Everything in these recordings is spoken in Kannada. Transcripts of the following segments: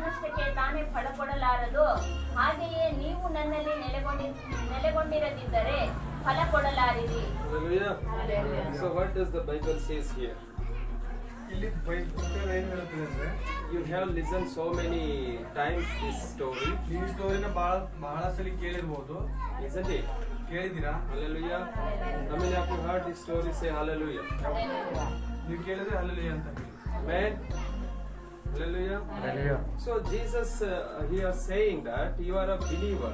ತನ್ನಷ್ಟಕ್ಕೆ ತಾನೇ ಫಲಕೊಡಲಾರದು ಹಾಗೆಯೇ ನೀವು ನನ್ನಲ್ಲಿ ನೆಲೆಗೊಂಡಿ ನೆಲೆಗೊಂಡಿರದಿದ್ದರೆ ಫಲ ಕೊಡಲಾರಿರಿ. So what does the Bible says here? ಇಲ್ಲಿ ಬೈಬಲ್ ಏನು ಹೇಳ್ತದೆ ಅಂದ್ರೆ You have listened so many times this story, ಈ ಸ್ಟೋರಿನ ಬಹಳ ಬಹಳ ಸಲ ಕೇಳಿರ್ಬೋದು isn't it? ಕೇಳಿದ್ದೀರಾ Hallelujah. How ಯಾಕೆ hard you heard this story? Say hallelujah. ನೀವು ಕೇಳಿದ್ರೆ ಅಲ್ಲಿ ಅಂತ ಹೇಳಿ. Hallelujah. So Jesus uh, here saying that you are a believer.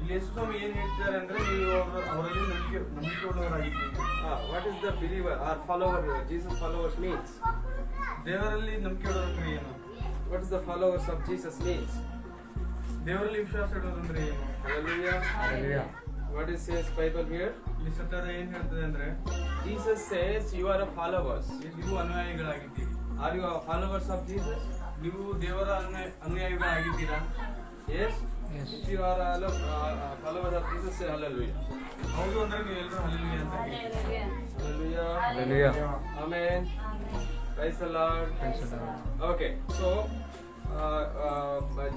ಇಲ್ಲಿ ಯೇಸು ಸ್ವಾಮಿ ಏನ್ ಹೇಳ್ತಿದ್ದಾರೆ ಅಂದ್ರೆ ನೀವು ಅವ್ರ- ಅವರಲ್ಲಿ ನಂಬಿಕೆ ನಂಬಿಕೆ ಉಳ್ಳವರಾಗಿದ್ದೀರಿ Ah, what is the believer or follower? Jesus followers means. ದೇವರಲ್ಲಿ ನಂಬಿಕೆ ಇಡೋದಂದ್ರೆ ಏನು What is the followers of Jesus means? ದೇವರಲ್ಲಿ ವಿಶ್ವಾಸ ಇಡೋದಂದ್ರೆ ಏನು Hallelujah. What is says Bible here? ಇಲ್ಲಿ ಸತ್ಯದ ಏನ್ ಹೇಳ್ತದೆ ಅಂದ್ರೆ Jesus says you are a followers. ನೀವು ಅನುಯಾಯಿಗಳಾಗಿದ್ದೀರಿ Are you a followers of Jesus? ನೀವು ದೇವರ ಅನುಯಾಯ- ಅನುಯಾಯಿಗಳಾಗಿದ್ದೀರಾ Yes. If you are a uh, uh, follower of Jesus, say hallelujah. ಹೌದು ಅಂದ್ರೆ ನೀವು ಎಲ್ಲರೂ ಹಲ್ಲಿಲಿ ಅಂತ ಹೇಳಿ Hallelujah. Hallelujah. Amen. Praise the Lord. Okay, so uh, uh,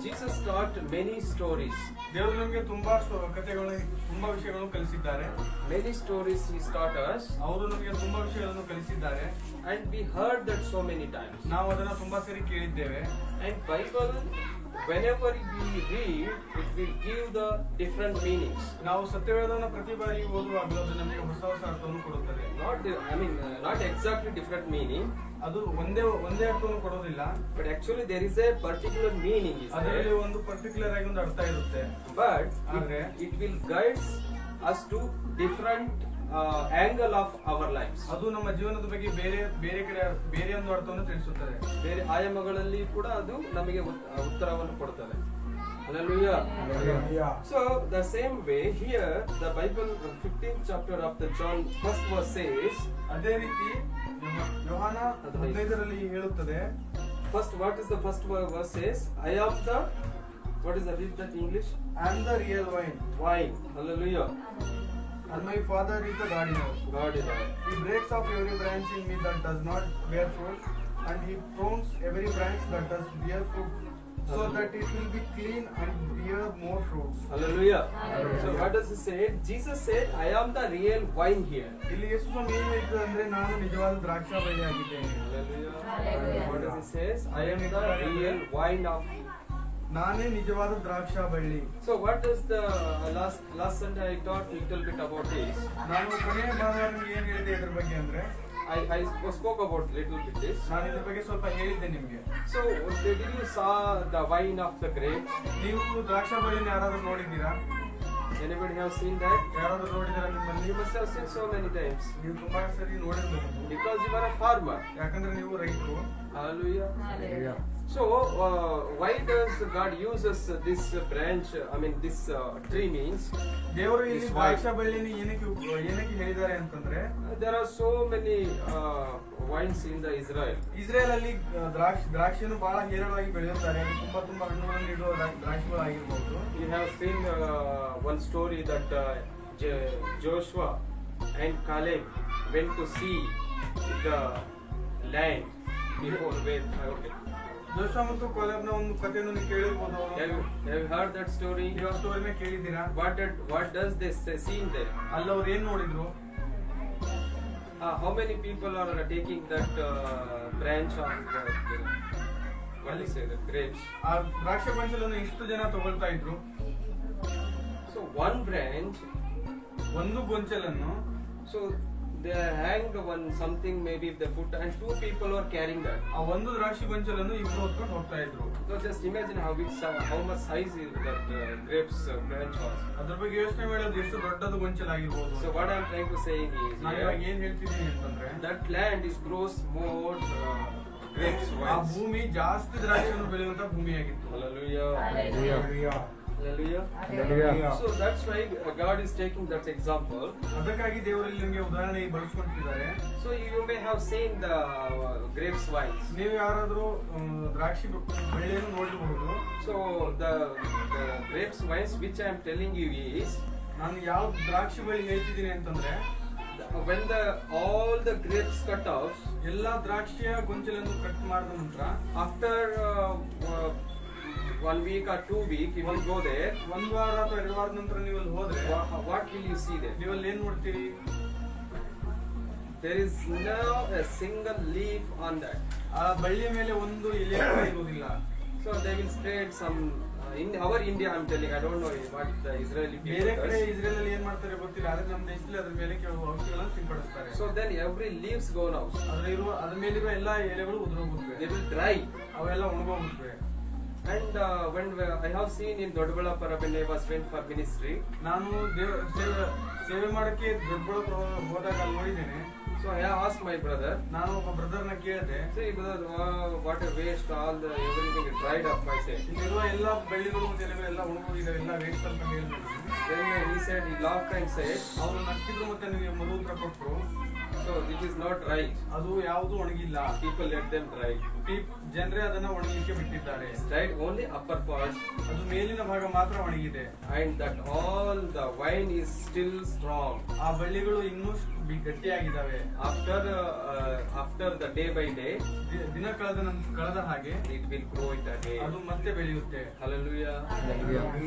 Jesus taught many stories ದೇವರು ನಮಗೆ ತುಂಬಾ ಕಥೆಗಳು ತುಂಬಾ ವಿಷಯಗಳನ್ನು ಕಲಿಸಿದ್ದಾರೆ. ಮೆನಿ ಸ್ಟೋರೀಸ್ ಈ ಸ್ಟಾರ್ಟರ್ಸ್ ಅವರು ನಮಗೆ ತುಂಬಾ ವಿಷಯಗಳನ್ನು ಕಲಿಸಿದ್ದಾರೆ. And we heard that so many times ನಾವು ಅದನ್ನ ತುಂಬಾ ಸರಿ ಕೇಳಿದ್ದೇವೆ. And Bible whenever we read, it will give the different meanings. ನಾವು ಸತ್ಯವೇದನ ಪ್ರತಿ ಬಾರಿ ಓದುವಾಗಲೂ ಅದು ನಮಗೆ ಹೊಸ ಹೊಸ ಅರ್ಥವನ್ನು ಕೊಡುತ್ತದೆ I mean, uh, not exactly different meaning, ಅದು ಒಂದೇ ಒಂದೇ ಅರ್ಥವನ್ನು ಕೊಡೋದಿಲ್ಲ but actually there is a particular meaning. Is ಅದರಲ್ಲಿ? ಒಂದು ಪರ್ಟಿಕ್ಯುಲರ್ ಆಗಿ ಒಂದು ಅರ್ಥ ಇರುತ್ತೆ But Okay. it, it will guide us angle of our life ಅದು ನಮ್ಮ ಜೀವನದ ಬಗ್ಗೆ ಬೇರೆ ಬೇರೆ ಕಡೆ ಬೇರೆ ಒಂದು ಅರ್ಥವನ್ನು ತಿಳಿಸುತ್ತದೆ. ಬೇರೆ ಆಯಾಮಗಳಲ್ಲಿ ಕೂಡ ಅದು ನಮಗೆ ಉತ್ತರವನ್ನು ಕೊಡುತ್ತದೆ so the same way here the Bible fifteen chapter of the John first verse says ಅದೇ ರೀತಿ ಯೋಹಾನ ಹದಿನೈದರಲ್ಲಿ ಹೇಳುತ್ತದೆ. First what is the first verse says I of the what is the read the English and the real vine vine ಅಲ್ಲ And my father is the gardener God is our. He breaks off every branch in me that does not bear fruit, and he prunes every branch that does bear fruit, so that it will be clean and bear more fruits. Hallelujah. So what does it say? Jesus said, I am the real wine here. ಇಲ್ಲಿ ಯೇಸು ಸ್ವಾಮಿ ಏನ್ ಹೇಳ್ತದೆ ಅಂದ್ರೆ ನಾನು ನಿಜವಾದ ದ್ರಾಕ್ಷಾಬಳ್ಳಿ ಆಗಿದ್ದೇನೆ Hallelujah. What does it says? I am the real wine of. ನಾನೇ ನಿಜವಾದ ದ್ರಾಕ್ಷಾ ಬಳ್ಳಿ so what is the uh, last last Sunday I taught little bit about this. ನಾನು ಕೊನೆಯ ಭಾನುವಾರ ನಿಮ್ಗೆ ಏನ್ ಹೇಳಿದೆ ಇದ್ರ ಬಗ್ಗೆ ಅಂದ್ರೆ I, I spoke about little bit this. ನಾನು ಇದ್ರ ಬಗ್ಗೆ ಸ್ವಲ್ಪ ಹೇಳಿದ್ದೆ ನಿಮ್ಗೆ So did you saw the wine of the grapes? ನೀವು ದ್ರಾಕ್ಷಾ ಬಳ್ಳಿನ ಯಾರಾದ್ರೂ ನೋಡಿದ್ದೀರಾ Anybody have seen that? ಯಾರಾದ್ರೂ ನೋಡಿದ್ದೀರಾ You ನಿಮ್ಮಲ್ಲಿ must have seen so many times. ನೀವು ತುಂಬಾ ಸರಿ ನೋಡಿರ್ಬಹುದು Because you are a farmer. ಯಾಕಂದ್ರೆ ನೀವು ರೈತರು Hallelujah. So uh, why does God uses this branch? I mean this uh, tree means ದೇವರು ಇಲ್ಲಿ ದ್ರಾಕ್ಷಾ ಬಳ್ಳಿನ ಏನಕ್ಕೆ ಉಪ್- ಏನಕ್ಕೆ ಹೇಳಿದ್ದಾರೆ ಅಂತಂದ್ರೆ uh, there are so many uh, wines in the Israel. Israel ಅಲ್ಲಿ ದ್ರಾಕ್ಷಿ ದ್ರಾಕ್ಷಿಯನ್ನು ಬಹಳ ಹೇರಳವಾಗಿ ಬೆಳೆಯುತ್ತಾರೆ ತುಂಬಾ ತುಂಬಾ ಹಣ್ಣುಗಳನ್ನು ಇಡುವ ದ್ರಾ- ದ್ರಾಕ್ಷಿಗಳಾಗಿರ್ಬೋದು You have seen uh, one story that uh, J- Joshua and Caleb went to see the land before when. Okay. ಜೋಶಾ ಮತ್ತು ಕೊಲೆಬ್ನ ಒಂದು ಕಥೆಯನ್ನು ಕೇಳಿರ್ಬೋದು that story? ನೀವು ಆ ಸ್ಟೋರಿನ ಕೇಳಿದ್ದೀರಾ did, what does this say, seen there? ಅಲ್ಲಿ ಅವ್ರು ಏನು ನೋಡಿದ್ರು Uh, how many people are uh, taking that uh, branch of the, the what do you say the grapes? ಆ ದ್ರಾಕ್ಷಿ ಪಂಚಲನ್ನು ಇಷ್ಟು ಜನ ತಗೊಳ್ತಾ ಇದ್ರು So one branch. ಒಂದು ಗೊಂಚಲನ್ನು So they hang one something maybe if they put and two people are carrying that. ಆ ಒಂದು ದ್ರಾಕ್ಷಿ ಗೊಂಚಲನ್ನು ಇಬ್ರು ಹೊತ್ಕೊಂಡು ಹೋಗ್ತಾ ಇದ್ರು So just imagine how big, si- how much size is that uh, grapes uh, branch was. ಅದ್ರ ಬಗ್ಗೆ ಯೋಚನೆ ಮಾಡೋದು ಎಷ್ಟು ದೊಡ್ಡದು ಗೊಂಚಲಾಗಿರ್ಬೋದು So what I'm trying to say is ನಾನು ಇವಾಗ here, ಏನ್ ಹೇಳ್ತಿದ್ದೀನಿ ಅಂತಂದ್ರೆ that land is grows more uh, grapes ಆ wines. ಭೂಮಿ ಜಾಸ್ತಿ ದ್ರಾಕ್ಷಿಯನ್ನು ಬೆಳೆಯುವಂತ ಭೂಮಿಯಾಗಿತ್ತು Hallelujah. Hallelujah. So that's why God is taking that's example ಅದಕ್ಕಾಗಿ ದೇವರಲ್ಲಿ ನಿಮಗೆ ಉದಾಹರಣೆ ಬಳಸ್ಕೊಂಡಿದ್ದಾರೆ so you may have seen the grapes vines ನೀವು ಯಾರಾದರೂ ದ್ರಾಕ್ಷಿ ಬೆಳೆಯನ್ನು ನೋಡಿರಬಹುದು so the grapes vines which I telling you is ನಾನು ಯಾವ ದ್ರಾಕ್ಷಿ ಬಳಿ ಹೇಳ್ತಿದ್ದೀನಿ ಅಂತಂದ್ರೆ when the all the grapes cut off ಎಲ್ಲಾ ದ್ರಾಕ್ಷಿಯ ಗೊಂಚಲನ್ನು ಕಟ್ ಮಾಡಿದ ನಂತರ after one week or two week ಇವಲ್ ಹೋದ್ರೆ ಒಂದ್ ವಾರ ಅಥವಾ ಎರಡು ವಾರ ನಂತರ ನೀವು ಅಲ್ಲಿ ಹೋದ್ರೆ ವಾಟ್ ವಿಲ್ ಯು ಸಿ ಇದೆ ನೀವಲ್ಲಿ ಏನ್ ನೋಡ್ತೀರಿ? There is no a single leaf on that ಆ ಬಳ್ಳಿಯ ಮೇಲೆ ಒಂದು ಇಲೆ ಇರುವುದಿಲ್ಲ. So they will state some in our India I telling I don't know what Israel ಬೇರೆ ಕಡೆ ಇಸ್ರೇಲ್ ಅಲ್ಲಿ ಏನ್ ಮಾಡ್ತಾರೆ ಗೊತ್ತಿಲ್ಲ ಆದ್ರೆ ನಮ್ಮ ದೇಶದಲ್ಲಿ ಅದ್ರ ಮೇಲೆ ಕೆಲವು ಔಷಧಿಗಳನ್ನು ಸಿಂಪಡಿಸ್ತಾರೆ. So then every leaves gone out ಅದ್ರ ಇರುವ ಅದ್ರ ಮೇಲಿರುವ ಎಲ್ಲಾ ಎಲೆಗಳು ಉದುರೋಗುತ್ತವೆ ದೇ ಡ್ರೈ ಅವೆಲ್ಲ ಒಣಗೋಗುತ್ತವೆ And uh, when I have seen in Dodballapura when I was went for ministry, ನಾನು ದೇವ ಸೇವೆ ಸೇವೆ ಮಾಡಕ್ಕೆ ದೊಡ್ಡ ಹೋದಾಗ ಅಲ್ಲಿ ನೋಡಿದ್ದೇನೆ so I asked my brother, ನಾನು ಒಬ್ಬ ಬ್ರದರ್ನ ಕೇಳಿದೆ he brother, wow, what a waste! All the everything is dried up." I said. ಇಲ್ಲಿರುವ ಎಲ್ಲ ಬಳ್ಳಿಗಳು ಮತ್ತು ಎಲ್ಲ ಒಣಗೋಗಿದ್ದಾವೆ ಎಲ್ಲ ವೇಸ್ಟ್ ಅಂತ. Then he said, he laughed and said, ಅವರು ನಕ್ಕಿದ್ರು ಮತ್ತೆ ನನಗೆ ಮರು ಕೊಟ್ಟರು ಇಟ್ ಇಸ್ ನಾಟ್ ಡ್ರೈ ಅದು ಯಾವುದು ಒಣಗಿಲ್ಲ. People let them dry peep ಜನರೇ ಅದನ್ನ ಒಣಗಲಿಕ್ಕೆ ಬಿಟ್ಟಿದ್ದಾರೆ. ಡ್ರೈಡ್ ಓನ್ಲಿ ಅಪ್ಪರ್ ಪಾರ್ಟ್ ಅದು ಮೇಲಿನ ಭಾಗ ಮಾತ್ರ ಒಣಗಿದೆ. And that all the vine is still strong ಆ ಬಳ್ಳಿಗಳು ಇನ್ನೂ ಗಟ್ಟಿಯಾಗಿದ್ದಾವೆ uh, uh, after the day by day ದಿನ ಕಳೆದ ನಂತರ ಕಳೆದ ಹಾಗೆ it will grow it again ಅದು ಮತ್ತೆ ಬೆಳೆಯುತ್ತೆ hallelujah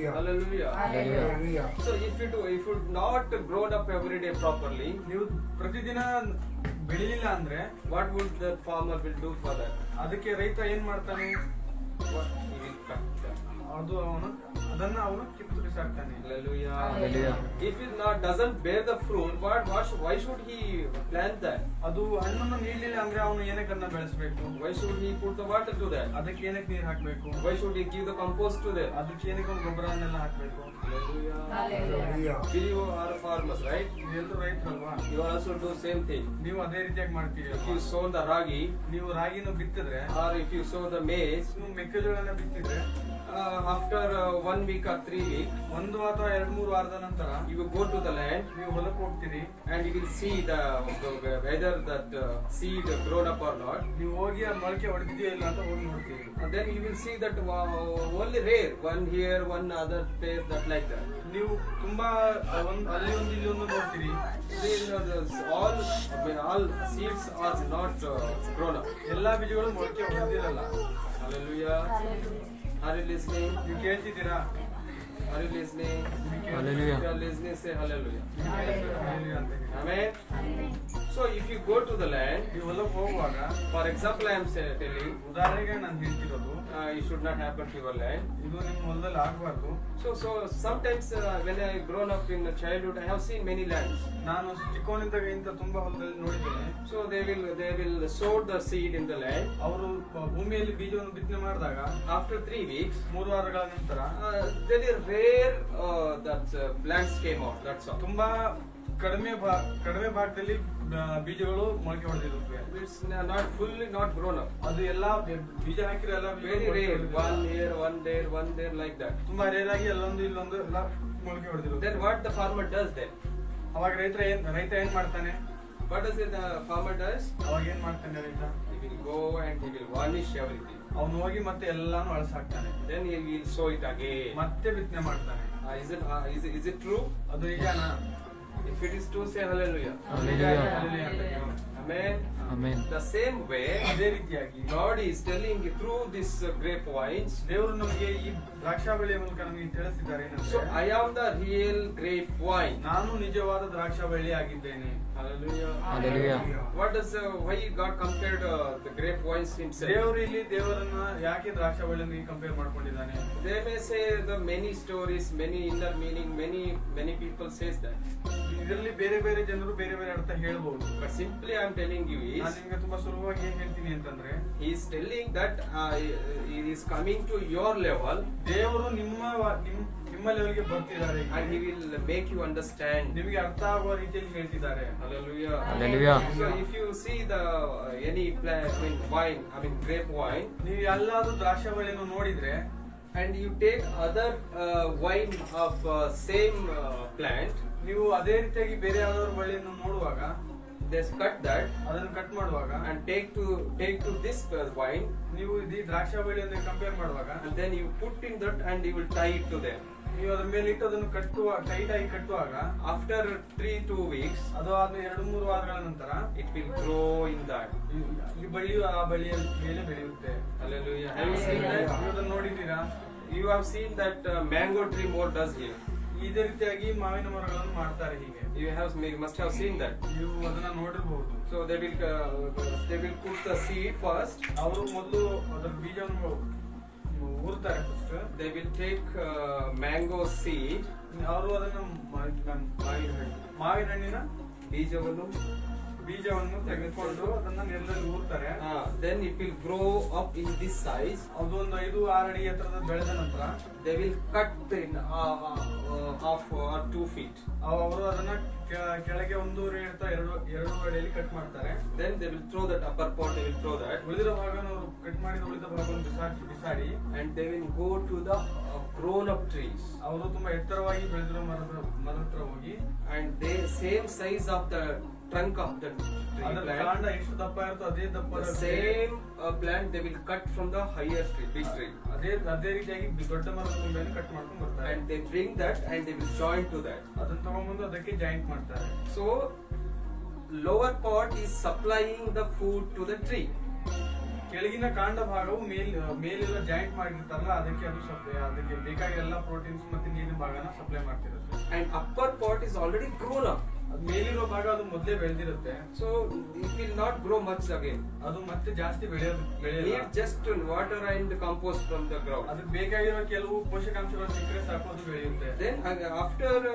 Hallelujah. so if it if it not grown up every day properly ನೀವು ಪ್ರತಿದಿನ ಬೆಳಿಲಿಲ್ಲ ಅಂದ್ರೆ what would the farmer will do for that ಅದಕ್ಕೆ ರೈತ ಏನ್ ಮಾಡ್ತಾನೆ ಅದು ಅವನು ಅದನ್ನ ಅವನು ಕಿತ್ತು ಬಿಸಾಕ್ತಾನೆ it not doesn't bear the fruit what, what sh- why should he plant that ಅದು ಹಣ್ಣನ್ನು ನೀಡಲಿಲ್ಲ ಅಂದ್ರೆ ಅವನು ಏನಕ್ಕೆ ಅದನ್ನ ಬೆಳೆಸಬೇಕು why should he put the water to that ಅದಕ್ಕೆ ಏನಕ್ಕೆ ನೀರು ಹಾಕ್ಬೇಕು why should he give the compost to that ಅದಕ್ಕೆ ಏನಕ್ಕೆ ಒಂದು ಗೊಬ್ಬರನೆಲ್ಲ ಹಾಕ್ಬೇಕು hallelujah Hallelujah. you are farmers right ನೀವೆಲ್ಲರೂ ರೈತರಲ್ವಾ you also do same thing ನೀವು ಅದೇ ರೀತಿಯಾಗಿ ಮಾಡ್ತೀರಿ If you sow the ragi ನೀವು ರಾಗಿನ ಬಿತ್ತಿದ್ರೆ or if you sow the maize, ನೀವು ಮೆಕ್ಕೆಜೋಳನ ಬಿತ್ತಿದ್ರೆ after one week or three week ಒಂದು ಅಥವಾ ಎರಡು ಮೂರು ವಾರದ ನಂತರ ಇವು ಗೋ ಟು ದ ಲ್ಯಾಂಡ್ ನೀವು ಹೊಲಕ್ಕೆ ಹೋಗ್ತೀರಿ and you will see the weather that seed grown up or not ನೀವು ಹೋಗಿ ಅದು ಮೊಳಕೆ ಹೊಡೆದಿದೆಯೋ ಇಲ್ಲ ಅಂತ ಹೋಗಿ ನೋಡ್ತೀವಿ then you will see that only rare one here one other pair that like that ನೀವು ತುಂಬಾ ಅಲ್ಲಿ ಒಂದು, ಇಲ್ಲಿ ಒಂದು ನೋಡ್ತೀರಿ. All all seeds are not grown up ಎಲ್ಲಾ ಬೀಜಗಳು ಮೊಳಕೆ ಹೊಡೆದಿರಲ್ಲ Hallelujah. Are you listening? You can't see Are you listening? Hallelujah. If you are listening, say hallelujah. Amen. Amen. So if you go to the land ಇವೆಲ್ಲ ಹೋಗುವಾಗ ಫಾರ್ ಎಕ್ಸಾಂಪಲ್ ಐ ಆಮ್ ಸೇರ್ತೀನಿ ಉದಾಹರಣೆಗೆ ನಾನು ಹೇಳ್ತಿರೋದು ಈ should not happen to your land ಇದು ನಿಮ್ಮ ಹೊಲದಲ್ಲಿ ಆಗಬಾರ್ದು. So so sometimes when I grown up in childhood I have seen many lands ನಾನು ಚಿಕ್ಕೋನಿಂದ ಇಂತ ತುಂಬ ಹೊಲದಲ್ಲಿ ನೋಡಿದ್ದೇನೆ. So they will they will sowed the seed in the land ಅವರು ಭೂಮಿಯಲ್ಲಿ ಬೀಜವನ್ನು ಬಿತ್ತನೆ ಮಾಡಿದಾಗ ಆಫ್ಟರ್ ತ್ರೀ ವೀಕ್ಸ್ ಮೂರು ವಾರಗಳ ನಂತರ there where that's blank scheme of that's ತುಂಬಾ ಕಡಿಮೆ ಕಡಿಮೆ ಭಾಗದಲ್ಲಿ ಬೀಜಗಳು ಮೊಳಕೆ ಹೊಡೆದಿರುತ್ತೆ is not full not grown up ಅದು ಎಲ್ಲ ಬೀಜ ಹಾಕಿರೋ ಎಲ್ಲ very rare one here one there one there like that ತುಂಬಾ ರೇರ್ ಆಗಿ ಅಲ್ಲೊಂದು ಇಲ್ಲೊಂದು ಎಲ್ಲ ಮೊಳಕೆ ಹೊಡೆದಿರುತ್ತೆ then what the farmer does then ಅವಾಗ ರೈತರ ಏನ್ ರೈತ ಏನ್ ಮಾಡ್ತಾನೆ? What is the farmer does ಅವಾಗ ಏನ್ ಮಾಡ್ತಾನೆ ರೈತ? Go and will vanish everything ಅವನು ಹೋಗಿ ಮತ್ತೆ ಎಲ್ಲಾನು ಅಳಸಾಕ್ತಾನೆ. Then he sow it again ಮತ್ತೆ ಬಿತ್ತನೆ ಮಾಡ್ತಾನೆ. Is it is it true ಅದು ಈಗ If it is true, say hallelujah. Hallelujah. Hallelujah Amen. Amen. The same way, ಅದೇ ರೀತಿಯಾಗಿ God is telling through this grape grapevines. ದೇವರು ನಮಗೆ ಈ ದ್ರಾಕ್ಷಾವಳಿಯ ಮೂಲಕ ನಮಗೆ ತಿಳಿಸಿದ್ದಾರೆ So I am the real grapevine. ನಾನು ನಿಜವಾದ ದ್ರಾಕ್ಷಾವಳಿ ಆಗಿದ್ದೇನೆ Hallelujah. Hallelujah. What does uh, why God compared uh, the grapevines himself? ದೇವರು ಇಲ್ಲಿ ದೇವರನ್ನ ಯಾಕೆ ದ್ರಾಕ್ಷಾವಳಿಯನ್ನು ಕಂಪೇರ್ ಮಾಡ್ಕೊಂಡಿದ್ದಾನೆ They may say the many stories, many inner meaning, many many people says that. ಇದರಲ್ಲಿ ಬೇರೆ ಬೇರೆ ಜನರು ಬೇರೆ ಬೇರೆ ಅರ್ಥ ಹೇಳಬಹುದು but simply I am telling you is ನಾನು ನಿಮಗೆ ತುಂಬಾ ಸುಲಭವಾಗಿ ಏನ್ ಹೇಳ್ತೀನಿ ಅಂತಂದ್ರೆ is telling that he is coming to your level ದೇವರು ನಿಮ್ಮ ನಿಮ್ಮ ಲೆವೆಲ್ಗೆ ಬರ್ತಿದ್ದಾರೆ I will make you understand ನಿಮಗೆ ಅರ್ಥ ಆಗುವ ರೀತಿಯಲ್ಲಿ ಹೇಳ್ತಿದ್ದಾರೆ. Hallelujah if you see the any play win vine I mean grape vine ನೀವು ಎಲ್ಲಾದರೂ ದ್ರಾಕ್ಷಾಬಳ್ಳಿಯನ್ನು ನೋಡಿದ್ರೆ and you take other vine wine of uh, same plant ನೀವು ಅದೇ ರೀತಿಯಾಗಿ ಬೇರೆ ಯಾವ್ದಾದ್ರು ಬಳಿಯನ್ನು ನೋಡುವಾಗ ದಸ್ ಕಟ್ ದಟ್ ಅದನ್ನು ಕಟ್ ಮಾಡುವಾಗ and take to take to this vine ನೀವು ದಿ ದ್ರಾಕ್ಷ ಬಳ್ಳಿಯನ್ನು ಕಂಪೇರ್ ಮಾಡುವಾಗ then you put in that and you will tie it to the ನೀವು ಅದ್ರ ಮೇಲೆ ಇಟ್ಟು ಅದನ್ನು ಕಟ್ಟುವ ಟೈಟ್ ಆಗಿ ಕಟ್ಟುವಾಗ ಆಫ್ಟರ್ ತ್ರೀ ಟು ವೀಕ್ಸ್ ಅದು ಆದ ಎರಡು ಮೂರು ವಾರಗಳ ನಂತರ it will grow in that ಈ ಬಳ್ಳಿಯು ಆ ಬಳ್ಳಿಯ ಮೇಲೆ ಬೆಳೆಯುತ್ತೆ. ಅಲ್ಲೆಲ್ಲ ನೋಡಿದ್ದೀರಾ? You have seen that mango tree more does give ಇದೇ ರೀತಿಯಾಗಿ ಮಾವಿನ ಮರಗಳನ್ನು ಮಾಡ್ತಾರೆ ಹೀಗೆ. You have me must have seen that ನೀವು ಅದನ್ನ ನೋಡಿರಬಹುದು so they will they will cook the seed first ಅವರು ಮೊದಲು ಅದರ ಬೀಜವನ್ನು ಊರ್ತಾರೆ first they will take mango seed ಅವರು ಅದನ್ನು ಮಾವಿನ ಹಣ್ಣು ಮಾವಿನ ಹಣ್ಣಿನ ಬೀಜವನ್ನು ಬೀಜವನ್ನು ತೆಗೆದುಕೊಂಡು ಅದನ್ನ ನೆಲದಲ್ಲಿ ಊರ್ತಾರೆ uh, then it will grow up in this size. ಐದು ಆರು ಅಡಿ ಎತ್ತರದ ಬೆಳೆದ ನಂತರ They will cut in uh, uh, half or two feet. ಅವರು ಅದನ್ನ ಕೆಳಗೆ ಒಂದೂವರೆ ಅಥವಾ ಎರಡು ಎರಡು ಅಡಿಯಲ್ಲಿ ಕಟ್ ಮಾಡ್ತಾರೆ Then they will throw that upper part. They will throw that, ಉಳಿದಿರೋ ಭಾಗವನ್ನು ಅವರು ಕಟ್ ಮಾಡಿದ ಉಳಿದ ಭಾಗವನ್ನು ಬಿಸಾಡಿ ಬಿಸಾಡಿ and they will go to the uh, grown-up trees. ಅವರು ತುಂಬಾ ಎತ್ತರವಾಗಿ ಬೆಳೆದಿರೋ ಮರದ ಮರದ ಹತ್ರ ಹೋಗಿ and they same size of the trunk of the same plant they will cut from the highers big tree ಅದೇ ಅದೇ ರೀತಿಯಾಗಿ ಮೇಲೆ ಕಟ್ ಮಾಡ್ಕೊಂಡು ಬರ್ತಾರೆ. And they bring that and they will join to that ಅದನ್ನ ತಗೊಂಡ್ಬಂದು ಅದಕ್ಕೆ ಜಾಯಿಂಟ್ ಮಾಡ್ತಾರೆ. So lower part is supplying the food to the tree ಕೆಳಗಿನ ಕಾಂಡ ಭಾಗವು ಮೇಲ್ ಮೇಲೆಲ್ಲ ಜಾಯಿಂಟ್ ಮಾಡಿರ್ತಾರಲ್ಲ ಅದಕ್ಕೆ ಅದು ಸಪ್ಲೈ ಅದಕ್ಕೆ ಬೇಕಾಗಿ ಎಲ್ಲ ಪ್ರೋಟೀನ್ಸ್ ಮತ್ತೆ ನೀರಿನ ಭಾಗನ ಸಪ್ಲೈ ಮಾಡ್ತಿರೋದು and upper part is already grown up ಅದು ಮೇಲಿರೋ ಭಾಗ ಅದು ಮೊದಲೇ ಬೆಳೆದಿರುತ್ತೆ. So it will not grow much again ಅದು ಮತ್ತೆ ಜಾಸ್ತಿ ಬೆಳೆಯೋದು just water and compost from the ground ಅದಕ್ಕೆ ಬೇಕಾಗಿರೋ ಕೆಲವು ಪೋಷಕಾಂಶಗಳು ಸಿಕ್ಕರೆ ಸಾಕು ಅದು ಬೆಳೆಯುತ್ತೆ. Then after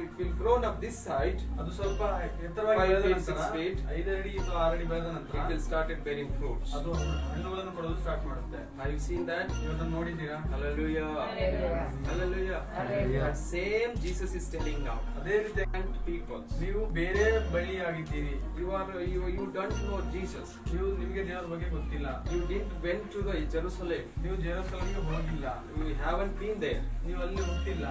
it will grow up this side ಅದು ಸ್ವಲ್ಪ ಎತ್ತರವಾಗಿ ಸ್ವೀಟ್ ಐದು ಅಡಿ ಅಥವಾ ಆರು ಅಡಿ ಬೆಳೆದ ನಂತರ will start it bearing fruits ಅದು ಹಣ್ಣುಗಳನ್ನು ಕೊಡೋದು ಸ್ಟಾರ್ಟ್ ಮಾಡುತ್ತೆ. ಐ ಸೀನ್ ದಟ್ ಇವತ್ತು ನೋಡಿದ್ದೀರಾ? Hallelujah hallelujah same Jesus is telling ನಾವು ಅದೇ ರೀತಿ ಪೀಪಲ್ಸ್ ನೀವು ಬೇರೆ ಬಳ್ಳಿ ಆಗಿದ್ದೀರಿ you are you you don't know Jesus ನೀವು ನಿಮಗೆ ದೇವರ ಬಗ್ಗೆ ಗೊತ್ತಿಲ್ಲ. You didn't went to the Jerusalem ನೀವು ಜೆರೂಸಲೇ ಹೋಗಿಲ್ಲ. ಯು ಹ್ಯಾವ್ ಅನ್ ಬೀನ್ ದೇ ನೀವು ಅಲ್ಲಿ ಹುಟ್ಟಿಲ್ಲ.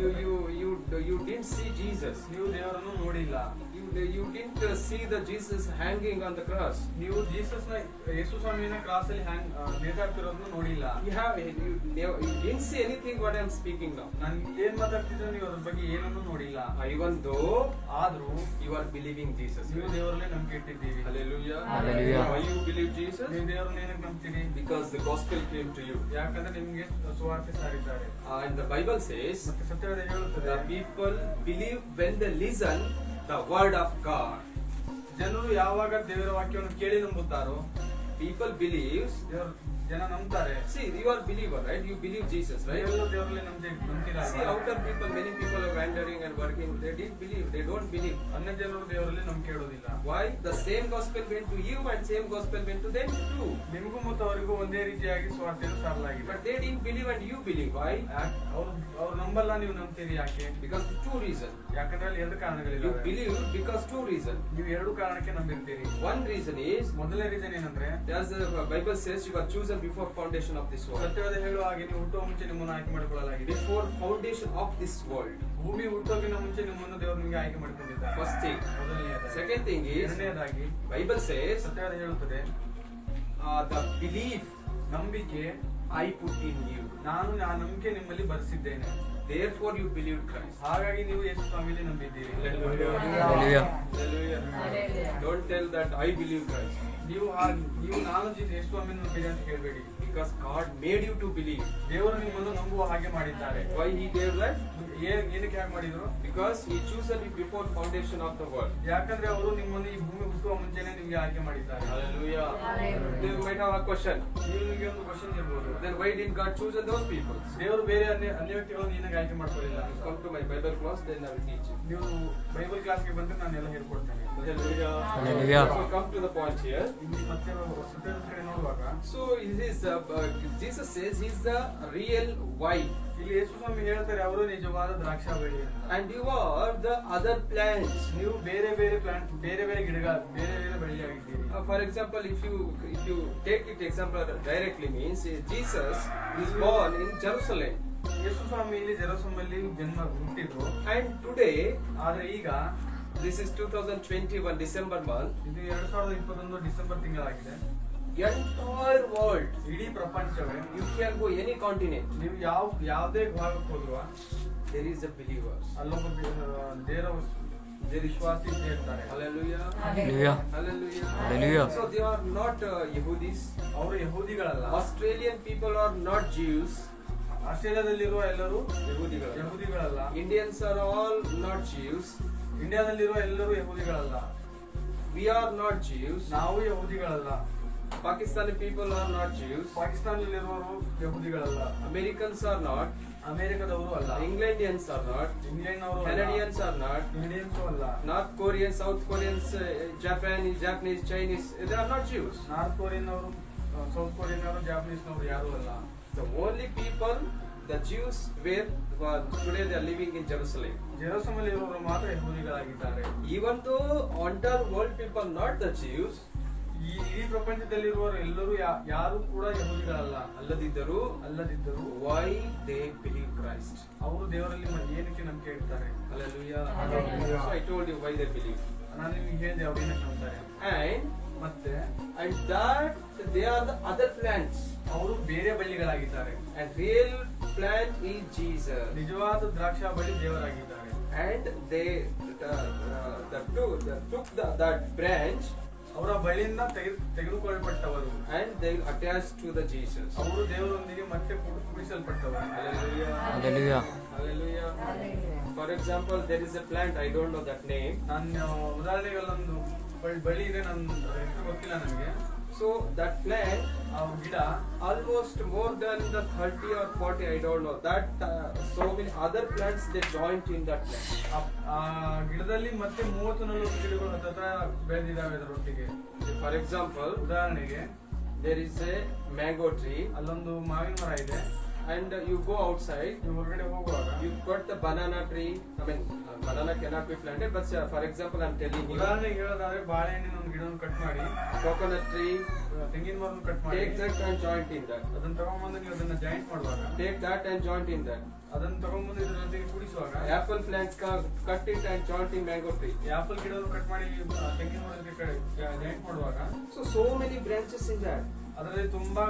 You you you you didn't see Jesus ನೀವು ದೇವರನ್ನು ನೋಡಿಲ್ಲ. You you didn't uh, see the Jesus hanging on the cross. ನೀವು ಜೀಸಸ್ನ ಯೇಸು ಸ್ವಾಮಿನ ಕ್ರಾಸ್ ಅಲ್ಲಿ ಹ್ಯಾಂಗ್ ನೇತಾಡ್ತಿರೋದನ್ನು ನೋಡಿಲ್ಲ You have you, never, you didn't see anything what I am speaking now. ನಾನು ಏನ್ ಮಾತಾಡ್ತಿದ್ರೆ ನೀವು ಅದ್ರ ಬಗ್ಗೆ nodilla. ನೋಡಿಲ್ಲ Even though ಆದ್ರೂ you are believing Jesus. ನೀವು ದೇವರಲ್ಲೇ ನಂಬಿಕೆ ಇಟ್ಟಿದ್ದೀರಿ Hallelujah. Hallelujah. Why you believe Jesus? ನೀವು ದೇವರನ್ನ ಏನಕ್ಕೆ ನಂಬ್ತೀರಿ Because the gospel came to you. ಯಾಕಂದ್ರೆ ನಿಮ್ಗೆ ಸುವಾರ್ತೆ ಸಾರಿದ್ದಾರೆ Uh, and the Bible says ಮತ್ತೆ ಸತ್ಯವೇದ ಹೇಳುತ್ತದೆ the people believe when they listen the word of God ಜನರು ಯಾವಾಗ ದೇವರ ವಾಕ್ಯವನ್ನು ಕೇಳಿ ನಂಬುತ್ತಾರೋ ಪೀಪಲ್ ಬಿಲೀವ್ಸ್ ದೇವರ್ ಜನ ನಂಬ್ತಾರೆ See, you are believer, right? You believe Jesus, right? ಎಲ್ಲ ದೇವರಲ್ಲಿ ನಂಬ್ತಿ ನಂಬ್ತೀರಾ See, outer people, many people are wandering and working. They didn't believe. They don't believe. ಅನ್ಯ ಜನರು ದೇವರಲ್ಲಿ ನಂಬಿಕೆ ಇಡೋದಿಲ್ಲ Why? The same gospel went to you and same gospel went to them too. ನಿಮಗೂ ಮತ್ತು ಅವರಿಗೂ ಒಂದೇ ರೀತಿಯಾಗಿ ಸ್ವಾರ್ಥೆಯನ್ನು ಸಾರಲಾಗಿದೆ But they didn't believe and you believe. Why? ಯಾಕ್- ಅವ್ರು ಅವ್ರು ನಂಬಲ್ಲ ನೀವು ನಂಬ್ತೀರಿ ಯಾಕೆ Because two reasons. ಯಾಕಂದ್ರೆ ಅಲ್ಲಿ ಎರಡು ಕಾರಣಗಳಿವೆ believe because two reasons. ನೀವು ಎರಡು ಕಾರಣಕ್ಕೆ ನಂಬಿರ್ತೀರಿ One reason is ಮೊದಲನೇ ರೀಸನ್ ಏನಂದ್ರೆ As the Bible says, you before foundation of this world ಸತ್ಯವಾದ ಹೇಳುವ ಹಾಗೆ ನೀವು ಹುಟ್ಟುವ ಮುಂಚೆ ನಿಮ್ಮನ್ನು ಆಯ್ಕೆ ಮಾಡಿಕೊಳ್ಳಲಾಗಿದೆ. Before foundation of this world ಭೂಮಿ ಹುಟ್ಟೋಕಿನ ಮುಂಚೆ ನಿಮ್ಮನ್ನು ದೇವರು ನಿಮಗೆ ಆಯ್ಕೆ ಮಾಡಿಕೊಂಡಿದ್ದಾರೆ. ಫಸ್ಟ್ ಥಿಂಗ್ ಮೊದಲನೆಯದಾಗಿ. ಸೆಕೆಂಡ್ ಥಿಂಗ್ ಈಸ್ ಎರಡನೆಯದಾಗಿ ಬೈಬಲ್ ಸೇಸ್ ಸತ್ಯವಾದ ಹೇಳುತ್ತದೆ ಆ ದ ಬಿಲೀಫ್ ನಂಬಿಕೆ ಐ ಪುಟ್ ಇನ್ ಯು ನಾನು ನಾನು ನಂಬಿಕೆ ನಿಮ್ಮಲ್ಲಿ ಬರೆಸಿದ್ದೇನೆ. Therefore you believed Christ. ಹಾಗಾಗಿ ನೀವು ಯೇಸು ಸ್ವಾಮಿಲಿ ನಂಬಿದ್ದೀರಿ Hallelujah. Hallelujah. Hallelujah. Hallelujah. Don't tell that I believe Christ. ನೀವು ನೀವು ನಾನು ಯೇಸು ಸ್ವಾಮಿನ ನಂಬಿದೆ ಅಂತ ಹೇಳ್ಬೇಡಿ Because God made you to believe. ದೇವರು ನಿಮ್ಮನ್ನು ನಂಬುವ ಹಾಗೆ ಮಾಡಿದ್ದಾರೆ Why He gave that? ಏನ್- ಏನಕ್ಕೆ ಹಾಗೆ ಮಾಡಿದ್ರು Because He chosen you before foundation of the world. ಯಾಕಂದ್ರೆ ಅವರು ನಿಮ್ಮನ್ನು ಈ ಭೂಮಿ ಹುಟ್ಟುವ ಮುಂಚೆನೆ ನಿಮ್ಗೆ ಆಯ್ಕೆ ಮಾಡಿದ್ದಾರೆ have a question. ನೀವು ನಿಮಗೆ ಒಂದು ಕ್ವಶನ್ ಇರ್ಬೋದು Then why didn't God choose those people? ದೇವರು ಬೇರೆ ಅನ್ಯ ಅನ್ಯ ವ್ಯಕ್ತಿಗಳನ್ನು ನಿನಗೆ ಆಯ್ಕೆ ಮಾಡ್ಕೊಳ್ಳಿಲ್ಲ come to class, then I will teach you. ನೀವು ಬೈಬಲ್ ಕ್ಲಾಸ್ಗೆ ಬಂದ್ರೆ ನಾನು ಎಲ್ಲ ಹೇಳ್ಕೊಡ್ತೇನೆ come to the point here. ಮತ್ತೆ ನೋಡುವಾಗ So it is uh, uh, Jesus says he's the real vine, ಇಲ್ಲಿ ಯೇಸು ಸ್ವಾಮಿ ಹೇಳ್ತಾರೆ ಅವರು ನಿಜವಾದ ದ್ರಾಕ್ಷ ಬೆಳೆ and you are the other plants ನೀವು ಬೇರೆ ಬೇರೆ ಪ್ಲಾಂಟ್ ಬೇರೆ ಬೇರೆ ಗಿಡಗಳು ಬೇರೆ ಬೇರೆ ಬೆಳೆಯಾಗಿದೆ for example if you if you take it example directly means Jesus is born in Jerusalem Yesu Swami ಇಲ್ಲಿ ಜೆರೂಸಲೇಮಲ್ಲಿ ಜನ್ಮ ಹುಟ್ಟಿದ್ರು ಅಂಡ್ ಟುಡೇ ಆದ್ರೆ ಈಗ this is two thousand twenty one December month ಇದು ಎರಡ್ ಸಾವಿರದ ಇಪ್ಪತ್ತೊಂದು ಡಿಸೆಂಬರ್ ತಿಂಗಳಾಗಿದೆ. ಎಂಟೈರ್ ವರ್ಲ್ಡ್ ಇಡೀ ಪ್ರಪಂಚವೇ you can go any continent ನೀವು ಯಾವ ಯಾವುದೇ ಭಾಗಕ್ಕೆ ಹೋದ್ರು ದೇರ್ ಈಸ್ ಅ ಬಿಲೀವರ್ ಅಲ್ಲೊಬ್ಬ ದೇರ್ ವಿಶ್ವಾಸಿ ಸೊ ದೇ ಆರ್ ನಾಟ್ ಯಹೂದಿಸ್ ಅವರು ಯಹೂದಿಗಳಲ್ಲ. Australian people are not Jews ಆಸ್ಟ್ರೇಲಿಯಾದಲ್ಲಿರುವ ಎಲ್ಲರೂ ಯಹೂದಿಗಳು ಯಹೂದಿಗಳಲ್ಲ. Indians are all not Jews ಇಂಡಿಯಾದಲ್ಲಿರುವ ಎಲ್ಲರೂ ಯಹೂದಿಗಳಲ್ಲ. ವಿ ಆರ್ ನಾಟ್ ಜೀವ್ಸ್ ನಾವು ಯಹೂದಿಗಳಲ್ಲ. Pakistani people are not Jews ಪಾಕಿಸ್ತಾನದಲ್ಲಿರುವವರು ಯಹೂದಿಗಳಲ್ಲ. ಅಮೆರಿಕನ್ಸ್ ಆರ್ ನಾಟ್ ಅಮೆರಿಕದವರು ಅಲ್ಲ. ಇಂಗ್ಲೆಂಡಿಯನ್ಸ್ ಆರ್ ನಾಟ್ ಇಂಗ್ಲೆಂಡ್ ಅವರು ಕೆನಡಿಯನ್ಸ್ ಆರ್ ನಾಟ್ ಇಂಡಿಯನ್ಸ್ ಅಲ್ಲ. North Korean South Koreans Japanese Japanese Chinese ಇದೆ are not Jews North Korean ಅವರು ಸೌತ್ ಕೊರಿಯನ್ ಅವರು ಜಪನೀಸ್ ಅವರು ಯಾರು ಅಲ್ಲ. The only people the Jews where today they are living in Jerusalem Jerusalem ಅಲ್ಲಿ ಮಾತ್ರ ಯಹೂದಿಗಳಾಗಿದ್ದಾರೆ. Even though entire world people not the Jews ಈ ಪ್ರಪಂಚದಲ್ಲಿರುವವರು ಎಲ್ಲರೂ ಯಾರು ಕೂಡ ಅಲ್ಲ ಅಲ್ಲದಿದ್ದರೂ ಅಲ್ಲದಿದ್ದರು ವೈ ದೇ ಬಿಲೀವ್ ಕ್ರೈಸ್ಟ್ ಅವರು ದೇವರಲ್ಲಿ ಏನಕ್ಕೆ ಅಂತ ಕೇಳ್ತಾರೆ hallelujah why told the why the belief ನಾನು ಹೇಳಿದೆ ಅವರ ಆ್ಯಂಡ್ ಮತ್ತೆ and that they are the other plants ಅವರು ಬೇರೆ ಬಳ್ಳಿಗಳಾಗಿದ್ದಾರೆ. ಆ್ಯಂಡ್ ವಿಯಲ್ ಟು ಪ್ಲ್ಯಾನ್ ಇನ್ ನಿಜವಾದ ದ್ರಾಕ್ಷಾ ಬಳ್ಳಿ ದೇವರಾಗಿದ್ದಾರೆ. And they the to the took the that branch ಅವರ ಬಳಿಯಿಂದ ತೆಗೆದುಕೊಳ್ಳಲ್ಪಟ್ಟವರು. And they attach to the Jesus ಅವರು ದೇವರೊಂದಿಗೆ ಮತ್ತೆ ಕೂಡಿಸಲ್ಪಟ್ಟವರು. For example there is a plant I don't know that name ನಾನು ಉದಾಹರಣೆಗಳೊಂದು ಬಳಿ ಇದೆ ನನ್ನ ಹೆಸರು ಗೊತ್ತಿಲ್ಲ ನನಗೆ. So that plant, ಆ ಗಿಡ almost more than the 30 or 40, I don't know. That uh, so many other plants they joined in that plant. ಆ- ಗಿಡದಲ್ಲಿ ಮತ್ತೆ ಮೂವತ್ತು ನಲವತ್ತು ಗಿಡಗಳು ಹತ್ತತ್ರ ಬೆಳೆದಿದ್ದಾವೆ ಅದರೊಟ್ಟಿಗೆ For example, ಉದಾಹರಣೆಗೆ there is a mango tree, ಅಲ್ಲೊಂದು ಮಾವಿನ ಮರ ಇದೆ and uh, you go outside. ನೀವು ಹೊರಗಡೆ ಹೋಗುವಾಗ You got the banana tree. I mean, uh, banana cannot be planted, but uh, for example, I'm telling you, ಉದಾಹರಣೆಗೆ ಹೇಳೋದಾದ್ರೆ ಬಾಳೆಹಣ್ಣಿನ ಒಂದು ಗಿಡವನ್ನು ಕಟ್ ಮಾಡಿ coconut tree. ತೆಂಗಿನ ಮರವನ್ನು ಕಟ್ ಮಾಡಿ Take that and joint in that. ಅದನ್ನ ತಗೊಂಡ್ಬಂದು ನೀವು ಅದನ್ನ ಜಾಯಿಂಟ್ ಮಾಡುವಾಗ Take that and joint in that. ಅದನ್ನ ತಗೊಂಡ್ಬಂದು ಇದ್ರ ಜೊತೆಗೆ ಕೂಡಿಸುವಾಗ Apple plant ca- cut it and joint in mango tree. Apple ಗಿಡವನ್ನು ಕಟ್ ಮಾಡಿ ಆ, ತೆಂಗಿನ ಮರಕ್ಕೆ ಜಾಯಿಂಟ್ ಮಾಡುವಾಗ So so many branches in that. ಅದರಲ್ಲಿ ತುಂಬಾ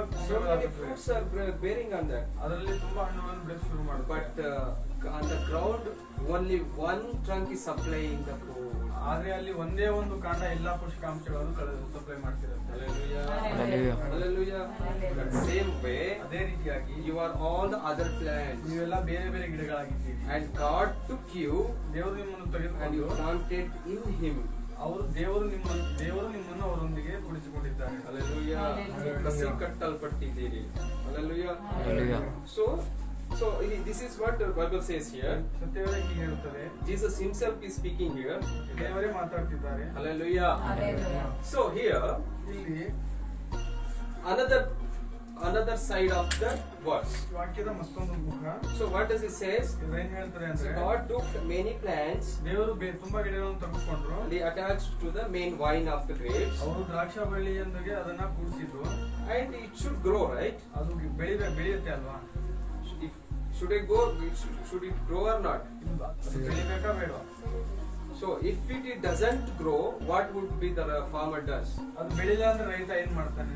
ಫ್ರೂಟ್ಸ್ ಆರ್ ಬೇರಿಂಗ್ ಅಂದ್ರೆ ಅದರಲ್ಲಿ ತುಂಬಾ ಹಣ್ಣುಗಳನ್ನು ಬೆಳೆಸಿ ಶುರು ಮಾಡಿ ಬಟ್ ಅಂತ crowd only one trunk is supply ಇಂದ ಆದ್ರೆ ಅಲ್ಲಿ ಒಂದೇ ಒಂದು ಕಾಂಡ ಎಲ್ಲ ಪೋಷಕಾಂಶಗಳನ್ನು ಕಳೆದು ಸಪ್ಲೈ ಮಾಡ್ತಿರುತ್ತೆ. ಸೇಮ್ ವೇ ಅದೇ ರೀತಿಯಾಗಿ you are all the other plant ನೀವೆಲ್ಲ ಬೇರೆ ಬೇರೆ ಗಿಡಗಳಾಗಿದ್ದೀರಿ. ಅಂಡ್ ಗಾಡ್ ಟು ಕ್ಯೂ ದೇವರು ನಿಮ್ಮನ್ನು ತೆಗೆದುಕೊಂಡು ಯು ವಾಂಟೆಡ್ ಇನ್ ಹಿಮ್ ಅವರು ದೇವರು ನಿಮ್ಮ ದೇವರು ನಿಮ್ಮನ್ನು ಅವರೊಂದಿಗೆ ಕೂಡಿಸಿಕೊಂಡಿದ್ದಾರೆ. ಕಸಿ ಕಟ್ಟಲ್ಪಟ್ಟಿದ್ದೀರಿ. Hallelujah. So So, so he- this is what the Bible says here. ಸತ್ಯವೇ ಹೀಗೆ ಹೇಳುತ್ತದೆ Jesus himself is speaking here. ದೇವರೇ ಮಾತಾಡ್ತಿದ್ದಾರೆ Hallelujah. So here, ಇಲ್ಲಿ another another side of the verse. ವಾಕ್ಯದ ಮತ್ತೊಂದು ಮುಖ So what does it says? ಇದೇನ್ ಹೇಳ್ತಾರೆ So ಅಂದ್ರೆ God took many plants, ದೇವರು ಬೇ- ತುಂಬಾ ಗಿಡಗಳನ್ನು ತೆಗೆದುಕೊಂಡ್ರು they attached to the main vine of the grapes, ಅವರು ದ್ರಾಕ್ಷಾ ಬಳ್ಳಿಯೊಂದಿಗೆ ಅದನ್ನ ಕೂಡಿಸಿದ್ರು and it should grow, right? ಅದು ಬೆಳಿbe ಬೆಳೆಯುತ್ತೆ ಅಲ್ವಾ If, should it go? It should, should it grow or not? ಅದು ಬೆಳಿಬೇಕಾ ಬೇಡ So if it, it doesn't grow, what would be the uh, farmer does? ಅದು ಬೆಳಿಲ್ಲ ಅಂದ್ರೆ ರೈತ ಏನ್ ಮಾಡ್ತಾನೆ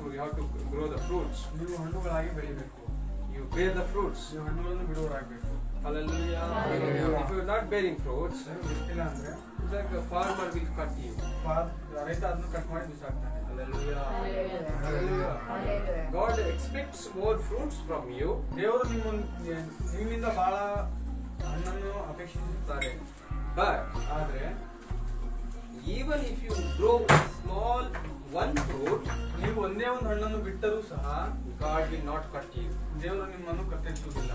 ಫ್ರೂ ಯಾವ ಟು ಗ್ರೋ ದ ಫ್ರೂಟ್ಸ್? ನೀವು ಹಣ್ಣುಗಳಾಗಿ ಬೆಳಿಬೇಕು. You bear the fruits? ನೀವು ಹಣ್ಣುಗಳನ್ನು ಬಿಡುವರಾಗಬೇಕು ಅಲ್ಲೆಲ್ಲ ನಾಟ್ ಬೇರಿಂಗ್ ಫ್ರೂಟ್ಸ್ ಇಲ್ಲ ಅಂದ್ರೆ? ಫಾರ್ಮರ್ ವಿಲ್ ಕಟ್ ಯು ರೈತ ಅದನ್ನು ಕಟ್ ಮಾಡಿ ಮಿಸ್ ಆಗ್ತಾನೆ God expects more fruits from you ದೇವರು ನಿಮ್ಮ ನಿಮ್ಮಿಂದ ಬಹಳ ಹಣ್ಣನ್ನು ಅಪೇಕ್ಷಿಸುತ್ತಾರೆ. ಬಟ್ ಆದ್ರೆ even if you grow small one fruit ನೀವು ಒಂದೇ ಒಂದು ಹಣ್ಣನ್ನು ಬಿಟ್ಟರೂ ಸಹ God will not cut you ದೇವರು ನಿಮ್ಮನ್ನು ಕತ್ತರಿಸುವುದಿಲ್ಲ.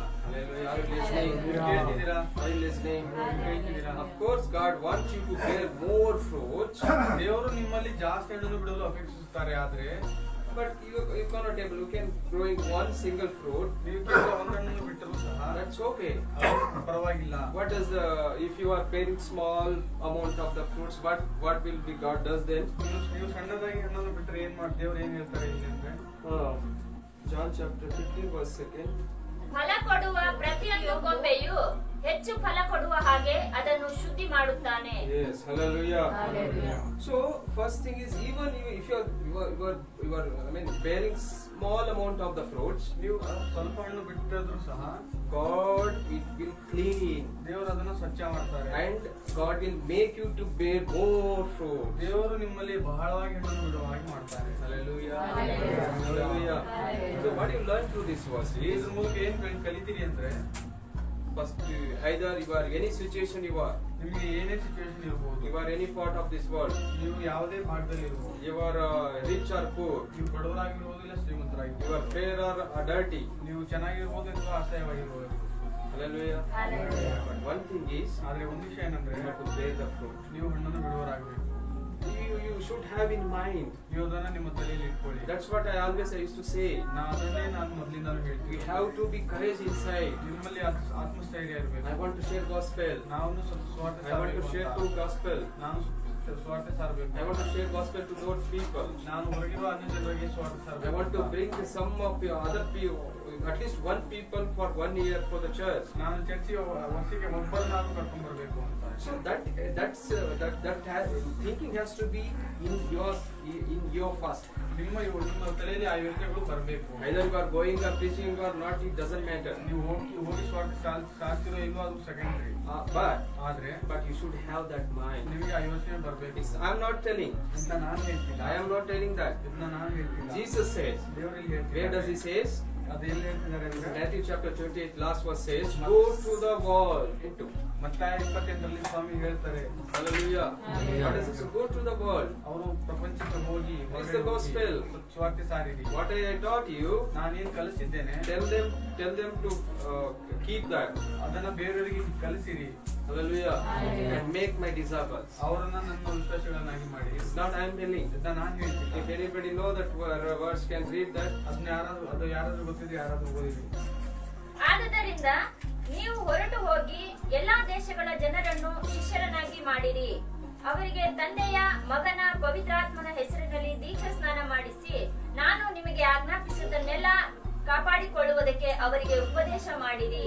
Of course God want you to care more fruits ದೇವರು ನಿಮ್ಮಲ್ಲಿ ಜಾಸ್ತಿ ಹಣ್ಣನ್ನು ಬಿಡಲು ಅಪೇಕ್ಷಿಸುತ್ತಾರೆ. ಆದ್ರೆ but you, you cannot able. You can growing one single fruit. ನೀವು ಕೇವಲ ಒಂದು ಹಣ್ಣನ್ನು ಬಿಟ್ಟರೂ ಸಹ That's okay. ಅದು ಪರವಾಗಿಲ್ಲ What is the if you are paying small amount of the fruits? What what will be God does then? ನೀವು ನೀವು ಸಣ್ಣದಾಗಿ ಹಣ್ಣನ್ನು ಬಿಟ್ಟರೆ ಏನ್ ಮಾಡಿ ದೇವ್ರು ಏನ್ ಹೇಳ್ತಾರೆ ಇಲ್ಲಿ ಅಂದ್ರೆ Uh, John chapter 15 verse second. ಫಲ ಕೊಡುವ ಪ್ರತಿಯೊಂದು ಕೊಂಬೆಯು ಹೆಚ್ಚು ಫಲ ಕೊಡುವ ಹಾಗೆ ಅದನ್ನು ಶುದ್ಧಿ ಮಾಡುತ್ತಾನೆ. So first thing is even you if you are you are I mean bearing small amount of the fruits ನೀವು ಸ್ವಲ್ಪ ಹಣ್ಣು ಬಿಟ್ಟಿದ್ರು ಸಹ ಗಾಡ್ ಇಟ್ ವಿಲ್ ಕ್ಲೀನ್ ದೇವರು ಅದನ್ನು ಸ್ವಚ್ಛ ಮಾಡ್ತಾರೆ. And God will make you to bear more fruit ದೇವರು ನಿಮ್ಮಲ್ಲಿ ಬಹಳವಾಗಿ ಹಣ್ಣು ಬಿಡುವಾಗಿ ಮಾಡ್ತಾರೆ. ಸಲೂಯ್ಯ so what you learn to this was ಇದ್ರ ಮೂಲಕ ಏನ್ ಕಲಿತೀರಿ ಅಂದ್ರೆ first either you are any situation you are ನಿಮಗೆ ಏನೇ ಸಿಚುಯೇಷನ್ ಇರಬಹುದು you are any part of this world ನೀವು ಯಾವುದೇ ಪಾರ್ಟ್ನಲ್ಲಿ ಇರಬಹುದು you are rich or poor ನೀವು ಬಡವರಾಗಿರಬಹುದು ಇಲ್ಲ ಶ್ರೀಮಂತರಾಗಿರಬಹುದು you are fair or dirty ನೀವು ಚೆನ್ನಾಗಿರಬಹುದು ಇಲ್ಲ ಅಸಹ್ಯವಾಗಿರಬಹುದು ಹಲ್ಲೆಲೂಯಾ ಒನ್ ಥಿಂಗ್ ಇಸ್ ಆದರೆ ಒಂದು ವಿಷಯ ಏನಂದ್ರೆ ನೀವು ಹಣ್ಣನ್ನು ಬಡವರಾಗಬೇಕು You, you should have in mind. ನೀವು ಅದನ್ನ ನಿಮ್ಮ ತಲೆಯಲ್ಲಿ ಇಟ್ಕೊಳ್ಳಿ That's what I always I used to say. ನಾ ಅದನ್ನೇ ನಾನು ಮೊದಲಿಂದಾನು We ಹೇಳ್ತೀನಿ have to be courage inside. ನಿಮ್ಮಲ್ಲಿ ಆತ್- ಆತ್ಮಸ್ಥೈರ್ಯ ಇರಬೇಕು I want to share gospel. ನಾವು ಸ್ವಲ್ಪ ಸ್ವಾರ್ಥ I want to ಸಾರಬೇಕು share ಅಂತ. gospel. ನಾನು ಸ್ವ- ಸ್ವಾರ್ಥ ಸಾರಬೇಕು I want to share gospel to those people. ನಾನು ಹೊರಗಿರುವ ಅನ್ಯ ಜನರಿಗೆ ಸ್ವಾರ್ಥ I ಸಾರಬೇಕು want to ಅಂತ. bring some of your other people, at least one people for one year for the church. ನಾನು ಚರ್ಚಿಗೆ ವರ್ಷಕ್ಕೆ ಒಬ್ಬರನ್ನಾದ್ರೂ ಕರ್ಕೊಂಡ್ ಬರ್ಬೇಕು ಅಂತ So that that's uh, that that has, thinking has to be in your in your first. ನಿಮ್ಮ ಇವು- ನಿಮ್ಮ ತಲೆಯಲ್ಲಿ ಆ ಯೋಚನೆಗಳು ಬರಬೇಕು Either you are going or preaching or not, it doesn't matter. ನೀವು ಹೋಗಿ ಹೋಗಿ ಸ್ವಾರ್ಥ ಸಾಲ್- ಸಾಲ್ತಿರೋ ಇಲ್ವೋ ಅದು ಸೆಕೆಂಡ್ರಿ Uh, but ಆದ್ರೆ but you should have that mind. ನಿಮಗೆ ಆ ಯೋಚನೆ ಬರಬೇಕು It's, I'm not telling. ಅಂತ ನಾನು ಹೇಳ್ತಿಲ್ಲ I am not telling that. ಇದನ್ನ ನಾನು ಹೇಳ್ತಿಲ್ಲ Jesus says. ದೇವರಲ್ಲಿ Where does he ಹೇಳ್ತಿದ್ದಾರೆ Matthew chapter 28, last verse says, Go to the wall. ಮತ್ತಾಯ ಇಪ್ಪತ್ತೆಂಟರಲ್ಲಿ ಸ್ವಾಮಿ ಹೇಳ್ತಾರೆ. What is this? Go to the world. ಅವರು ಪ್ರಪಂಚಕ್ಕೆ ಹೋಗಿ It's the gospel. ಸ್ವಾರ್ಥ ಸಾರಿರಿ What I taught you, ನಾನೇನ್ ಕಲಿಸಿದ್ದೇನೆ tell them, tell them to uh, keep that. ಅದನ್ನ ಬೇರೆಯವರಿಗೆ ಕಲಿಸಿರಿ ಅವರನ್ನ ನನ್ನ ವಿಶ್ವಾಸಗಳನ್ನಾಗಿ ಮಾಡಿ. ನಾನು ಹೇಳ್ತೀನಿ. ಅದನ್ನ ಯಾರಾದ್ರೂ ಅದು ಯಾರಾದ್ರೂ ಗೊತ್ತಿದ್ರೆ ಯಾರಾದ್ರೂ ಓದಿರಿ. ಆದುದರಿಂದ ನೀವು ಹೊರಟು ಹೋಗಿ ಎಲ್ಲಾ ದೇಶಗಳ ಜನರನ್ನು ಶಿಷ್ಯರನ್ನಾಗಿ ಮಾಡಿರಿ. ಅವರಿಗೆ ತಂದೆಯ ಮಗನ ಪವಿತ್ರಾತ್ಮನ ಹೆಸರಿನಲ್ಲಿ ದೀಕ್ಷಾ ಸ್ನಾನ ಮಾಡಿಸಿ ನಾನು ನಿಮಗೆ ಆಜ್ಞಾಪಿಸುವುದನ್ನೆಲ್ಲ ಕಾಪಾಡಿಕೊಳ್ಳುವುದಕ್ಕೆ ಅವರಿಗೆ ಉಪದೇಶ ಮಾಡಿರಿ.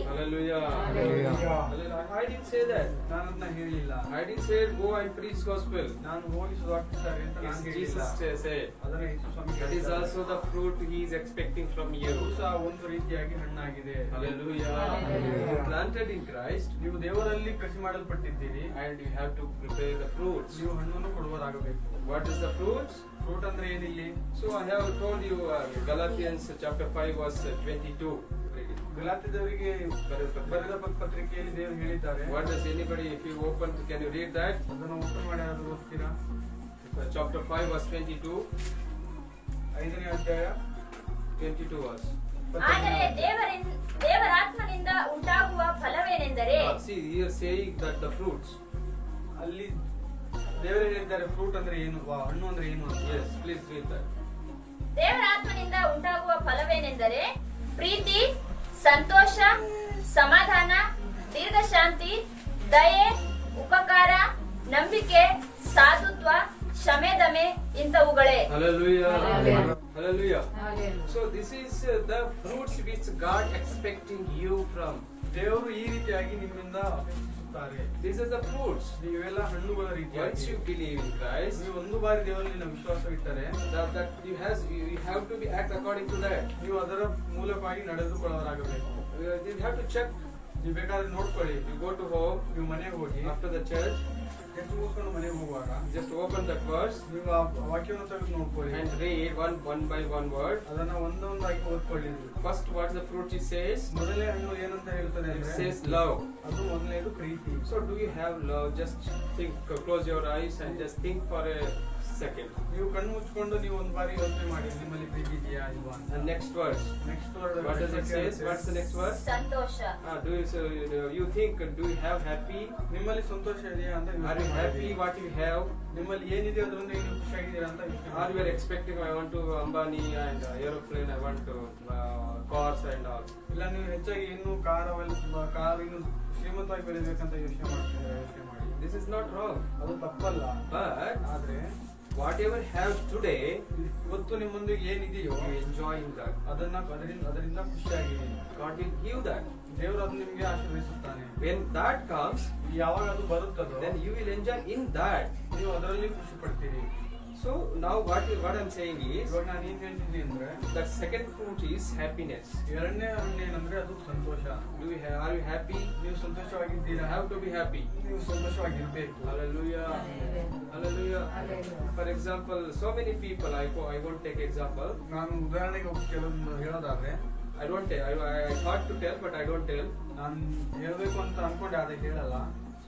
Say that. ನಾನು ಅದನ್ನ ಹೇಳಿಲ್ಲ I didn't say go and preach gospel. ನಾನು ಹೋಗಿ ಸ್ವಾರ್ಥಿಸ್ತಾರೆ ಅಂತ It's ನಾನು ಹೇಳಿಲ್ಲ Jesus say. ಅದನ್ನ ಯೇಸು ಸ್ವಾಮಿ That is ಹೇಳ್ತಾರೆ. also the fruit he is expecting from ಇದು you. ಸಹ ಒಂದು ರೀತಿಯಾಗಿ ಹಣ್ಣಾಗಿದೆ Hallelujah. You planted in Christ ನೀವು ದೇವರಲ್ಲಿ ಕೃಷಿ ಮಾಡಲ್ಪಟ್ಟಿದ್ದೀರಿ and you have to prepare the fruits. ನೀವು ಹಣ್ಣನ್ನು ಕೊಡುವರಾಗಬೇಕು What is the fruits? Fruit ಅಂದ್ರೆ ಏನಿಲ್ಲಿ So I have told you uh, Galatians chapter 5 verse 22. ಗಲಾತ್ಯದವರಿಗೆ ಬರೆದ ಪತ್ರಿಕೆಯಲ್ಲಿ ದೇವರು ಹೇಳಿದ್ದಾರೆ. What does anybody if you open can you read that ಅದನ್ನು ಓಪನ್ ಮಾಡಿ ಅದು ಓದ್ತೀರಾ? Chapter five 5 twenty 22. ಐದನೇ ಅಧ್ಯಾಯ 22 verse. ಆದರೆ ದೇವರಿನ್ ದೇವರಾತ್ಮನಿಂದ ಉಂಟಾಗುವ ಫಲವೇನೆಂದರೆ see, here saying that fruits ಅಲ್ಲಿ ದೇವರು ಹೇಳಿದ್ದಾರೆ ಫ್ರೂಟ್ ಅಂದ್ರೆ ಏನು? ಹಣ್ಣು ಅಂದ್ರೆ ಏನು yes please please read that. ದೇವರಾತ್ಮನಿಂದ ಉಂಟಾಗುವ ಫಲವೇನೆಂದರೆ ಪ್ರೀತಿ ಸಂತೋಷ ಸಮಾಧಾನ ದೀರ್ಘಶಾಂತಿ ದಯೆ ಉಪಕಾರ ನಂಬಿಕೆ ಸಾಧುತ್ವ ಶಮೆದಮೆ ಇಂಥವುಗಳೇ. ಇಂತವುಗಳೇ so this So this is which the fruits which God expecting you from. ದೇವರು ಈ ರೀತಿಯಾಗಿ ನಿಮ್ಮಿಂದ ಬಳಸ್ತಾರೆ ದಿಸ್ ಇಸ್ ದ ಫ್ರೂಟ್ಸ್ ನೀವೆಲ್ಲ ಹಣ್ಣುಗಳ ರೀತಿ ಯು ಬಿಲೀವ್ ಗೈಸ್ ನೀವು ಒಂದು ಬಾರಿ ದೇವರಲ್ಲಿ ನಿಮ್ಮ ವಿಶ್ವಾಸ ಇಟ್ಟರೆ that that you has you have to be act according to that ನೀವು ಅದರ ಮೂಲಕವಾಗಿ ನಡೆದುಕೊಳ್ಳೋರಾಗಬೇಕು ಯು ಹ್ಯಾವ್ ಟು ಚೆಕ್ ನೀವು ಬೇಕಾದ್ರೆ ನೋಡ್ಕೊಳ್ಳಿ. ಯು ಗೋ ಟು ಹೋಮ್ ನೀವು ಮನೆಗೆ ಹೋಗಿ ಆಫ್ಟರ್ ದ ಚರ್ಚ್ ಮುಗಿಸ್ಕೊಂಡು ಮನೆಗೆ ಹೋಗುವಾಗ just open the verse ನೀವು ಆ ವಾಕ್ಯವನ್ನು ತೆಗೆದು ನೋಡ್ಕೊಳ್ಳಿ and read one one by one word. ಅದನ್ನ ಒಂದೊಂದಾಗಿ ಓದ್ಕೊಳ್ಳಿ First, what's the fruit it says? ಮೊದಲನೇ ಹಣ್ಣು ಏನಂತ ಹೇಳ್ತಾರೆ says love. ಅದು ಮೊದಲನೇದು ಪ್ರೀತಿ So, do you have love? Just think, close your eyes and just think for a second ನೀವು ಕಣ್ಣು ಮುಚ್ಕೊಂಡು ನೀವು ಒಂದು ಬಾರಿ ಯೋಚನೆ ಮಾಡಿ ನಿಮ್ಮಲ್ಲಿ ಪ್ರೀತಿ ಇದೆಯಾ ಇಲ್ವಾ next word next word what is it says what's next word Santhosh. Do you think do you have happy ನಿಮ್ಮಲ್ಲಿ ಸಂತೋಷ ಇದೆಯಾ ಅಂತ are you happy what you have ನಿಮ್ಮಲ್ಲಿ ಏನಿದೆ ಅದರಿಂದ ನೀವು ಖುಷಿಯಾಗಿದ್ದೀರಾ ಅಂತ are you are I want to Ambani and aeroplane I want cars and all ಇಲ್ಲ ನೀವು ಹೆಚ್ಚಾಗಿ ಇನ್ನೂ ಕಾರ್ ಅವೆಲ್ಲ ಕಾರ್ ಇನ್ನು ಶ್ರೀಮಂತವಾಗಿ ಬೆಳಿಬೇಕಂತ ಯೋಚನೆ ಮಾಡಿ. ದಿಸ್ ಇಸ್ ನಾಟ್ ರಾಂಗ್ ಅದು ತಪ್ಪಲ್ಲ. ಬಟ್ ಆದರೆ ವಾಟ್ ಎವರ್ ಹ್ಯಾವ್ ಟುಡೇ ಇವತ್ತು ನಿಮ್ಮೊಂದು ಏನಿದೆಯೋ ಎಂಜಾಯ್ ಇಂಗ್ ದಟ್ ಅದನ್ನ ಅದರಿಂದ ಅದರಿಂದ ಖುಷಿಯಾಗಿದ್ದೀನಿ ಗಾಡ್ ವಿಲ್ ಗಿವ್ ದಟ್ ದೇವರು ಅದು ನಿಮಗೆ ಆಶೀರ್ವಿಸುತ್ತಾನೆ ವೆನ್ ದಟ್ ಕಮ್ಸ್ ಯಾವಾಗ ಅದು ಬರುತ್ತದೆ then you will enjoy in that ನೀವು ಅದರಲ್ಲಿ ಖುಷಿ ಪಡ್ತೀರಿ. So now what what I'm saying is ಇವಾಗ ನಾನು ಏನ್ ಹೇಳ್ತೀನಿ ಅಂದ್ರೆ that second fruit is happiness. ಎರಡನೇ ಹಣ್ಣು ಏನಂದ್ರೆ ಅದು ಸಂತೋಷ Do you have, are you happy? ನೀವು You ಸಂತೋಷವಾಗಿದ್ದೀರಾ have to be happy. ನೀವು ಸಂತೋಷವಾಗಿರ್ಬೇಕು Hallelujah. Hallelujah. For example, so many people, I, I won't take example. ನಾನು ಉದಾಹರಣೆಗೆ ಒಬ್ಬ ಕೆಲವೊಂದು ಹೇಳೋದಾದ್ರೆ I don't tell. I, I, I thought to tell, but I don't tell. ನಾನು ಹೇಳ್ಬೇಕು ಅಂತ ಅನ್ಕೊಂಡೆ ಹೇಳಲ್ಲ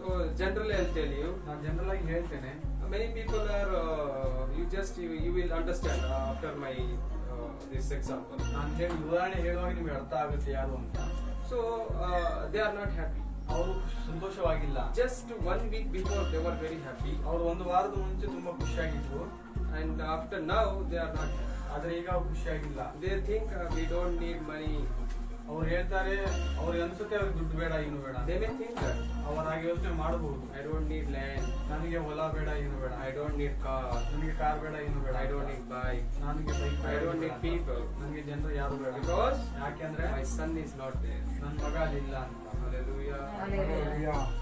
ಸೊ ಜನರಲ್ ಹೇಳ್ತೇನೆ ನೀವು ನಾನು ಜನರಲ್ ಆಗಿ ಹೇಳ್ತೇನೆ. Many people are you just you you will understand after my this example ನಾನು ಹೇಳಿ ಉದಾಹರಣೆ ಹೇಳುವಾಗ ನಿಮಗೆ ಅರ್ಥ ಆಗುತ್ತೆ ಯಾರು ಅಂತ. So they are not happy ಅವರು ಸಂತೋಷವಾಗಿಲ್ಲ. Just one week before they are very happy ಅವ್ರು ಒಂದು ವಾರದ ಮುಂಚೆ ತುಂಬ ಖುಷಿಯಾಗಿದ್ದರು and after now they are not ಆದರೆ ಈಗ ಅವ್ರು ಖುಷಿಯಾಗಿಲ್ಲ. They think we don't need money ಅವ್ರು ಹೇಳ್ತಾರೆ ಅವ್ರಿಗೆ ಅನ್ಸುತ್ತೆ ಅವ್ರಿಗೆ ದುಡ್ಡು ಬೇಡ ಇನ್ನು ಬೇಡ ಅವ್ರ ಹಾಗೆ ಯೋಚನೆ ಮಾಡಬಹುದು ಐ ಡೋಂಟ್ ನೀಡ್ ಲ್ಯಾಂಡ್ ನನಗೆ ಹೊಲ ಬೇಡ ಇನ್ನು ಬೇಡ. ಐ ಡೋಂಟ್ ನೀಡ್ ಕಾರ್ ನನಗೆ ಕಾರ್ ಬೇಡ ಇನ್ನು ಬೇಡ. ಐ ಡೋಂಟ್ ನೀಡ್ ಬೈಕ್ ನನಗೆ bike I don't need people ನನಗೆ ಜನರು ಯಾರು ಬೇಡ. ಯಾಕೆ ಅಂದ್ರೆ my son is not there ನನ್ನ ಮಗ ಅಲ್ಲಿ ಇಲ್ಲ ಅಂತ ಅಲ್ಲೆಲ್ಲೂಯ್ಯ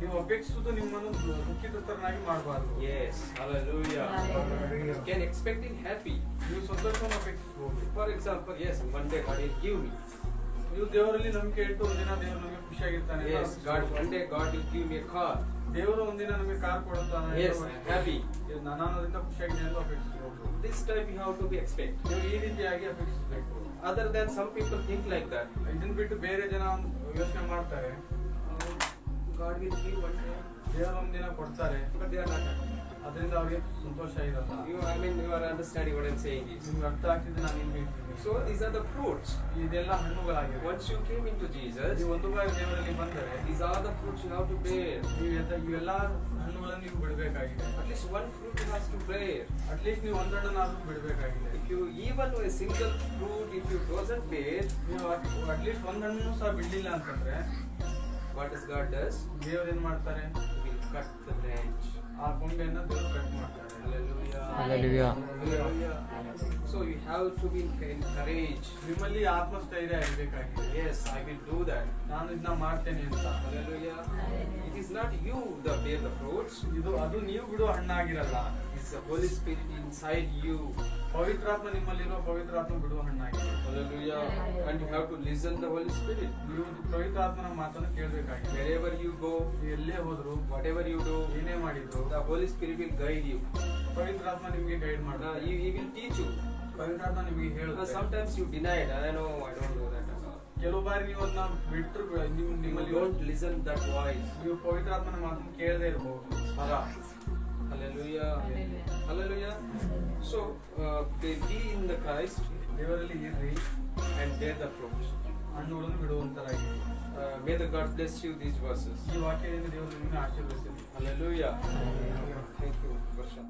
ನೀವು ಅಪೇಕ್ಷಿಸುವುದು ನಿಮ್ಮನ್ನು ದುಃಖಿತರನ್ನಾಗಿ ಮಾಡಬಾರ್ದು yes can expect it happy. ನೀವು ಸಂತೋಷವನ್ನು ಅಪೇಕ್ಷಿಸಬಹುದು for example yes, one day God will give me. ನೀವು ದೇವರಲ್ಲಿ ನಂಬಿಕೆ ಇಟ್ಟು ಒಂದಿನ ದೇವರು ನಮಗೆ ಖುಷಿಯಾಗಿರ್ತಾನೆ ಎಸ್ ಅಪೇಕ್ಷಿಸಬಹುದು. one day God will give me car. ದೇವರು ಒಂದಿನ ನಮಗೆ ಕಾರ್ ಕೊಡುತ್ತಾನೆ ಎಸ್ ಹ್ಯಾಪಿ ನಾನು ಅದರಿಂದ ಖುಷಿಯಾಗಿದೆ ಎಂದು ಅಪೇಕ್ಷಿಸಬಹುದು This type you have to be expect. ನೀವು ಈ ರೀತಿಯಾಗಿ ಅಪೇಕ್ಷಿಸಬೇಕು Other than some people think like that. ಇದನ್ನ ಬಿಟ್ಟು ಬೇರೆ ಜನ ಯೋಚನೆ ಮಾಡ್ತಾರೆ ಗಾಡ್ಗೆ ನೀವು ಒಳ್ಳೆಯ ದೇವರ ಅದರಿಂದ ಅವ್ರಿಗೆ ಸಂತೋಷ ಇರಲ್ಲ. You I mean your understanding what I'm saying is ನಿಮ್ಗೆ ಅರ್ಥ ಆಗ್ತಿದ್ದೆ ನಾನು ನಿಮ್ಗೆ ಹೇಳ್ತೀನಿ? So these are the fruits ಇದೆಲ್ಲ ಹಣ್ಣುಗಳಾಗಿವೆ. Once you came into to ನೀವು ಒಂದು ದೇವರಲ್ಲಿ ಬಂದರೆ these are the fruits you to prayer ನೀವು ಇವೆಲ್ಲ ಹಣ್ಣುಗಳನ್ನು ನೀವು ಬಿಡಬೇಕಾಗಿದೆ. At least one fruit has to prayer at least ನೀವು ಒಂದಣ್ಣನಾದರೂ ಬಿಡಬೇಕಾಗಿದೆ. You even a single fruit if you doesn't pay ನೀವು ಅಟ್ಲೀಸ್ಟ್ ಒಂದಣ್ಣನೂ ಸಹ ಬಿಡಲಿಲ್ಲ ಅಂತಂದ್ರೆ what does God does? ದೇವ್ರು ಏನ್ ಮಾಡ್ತಾರೆ He will cut the branch. ಆ ಕೊಂಬೆಯನ್ನ ದೇವ್ರು ಕಟ್ ಮಾಡ್ತಾರೆ Hallelujah. Hallelujah. Hallelujah. So you have to be encouraged. ನಿಮ್ಮಲ್ಲಿ ಆತ್ಮಸ್ಥೈರ್ಯ ಇರಬೇಕಾಗಿದೆ Yes, I will do that. ನಾನು ಇದನ್ನ ಮಾಡ್ತೇನೆ ಅಂತ Hallelujah. It is not you that bear the fruits. ಇದು ಅದು ನೀವು ಬಿಡುವ ಹಣ್ಣಾಗಿರಲ್ಲ is holy spirit inside you ಪವಿತ್ರಾತ್ಮ ನಿಮ್ಮಲ್ಲಿರುವ ಪವಿತ್ರಾತ್ಮ ಬಿಡುವ ಹಣ್ಣಾಗಿದೆ. And you have to listen the holy spirit ಪವಿತ್ರಾತ್ಮನ ಮಾತನ್ನು ಕೇಳಬೇಕಾಗಿದೆ. ವೆರ್ ಯು ಗೋ ಎಲ್ಲೇ ಹೋದ್ರು ವಾಟ್ ಯು ಡೋ ಏನೇ ಮಾಡಿದ್ರು the holy spirit guide you ಪವಿತ್ರಾತ್ಮ ನಿಮಗೆ ಗೈಡ್ ಮಾಡ್ತಾರೆ ಈ ಈ ಟೀಚ್ ಯು ಪವಿತ್ರಾತ್ಮ ನಿಮಗೆ ಹೇಳುದು ಸಮ್ಟೈಮ್ಸ್ ಯು ಡಿನೈ ಅದೇನು ಕೆಲವು ಬಾರಿ ನೀವು ಅದನ್ನ ಬಿಟ್ಟರು ನಿಮ್ಮ ನಿಮ್ಮಲ್ಲಿ ಡೋಂಟ್ ಲಿಸನ್ ದಟ್ ವಾಯ್ಸ್ ನೀವು ಪವಿತ್ರಾತ್ಮನ ಮಾತನ್ನು ಕೇಳದೇ ಇರಬಹುದು ಅಲ್ಲ Hallelujah. Hallelujah. So, uh, they be in the Christ ದೇವರಲ್ಲಿ ಇರ್ರಿ and bear the fruits. ಹಣ್ಣುಗಳನ್ನು ಬಿಡುವಂತರಾಗಿ Uh, may the God bless you these verses. ಈ ವಾಕ್ಯದಿಂದ ದೇವರು ನಿಮ್ಮನ್ನು ಆಶೀರ್ವದಿಸಲಿ Hallelujah. Thank you, Varsha.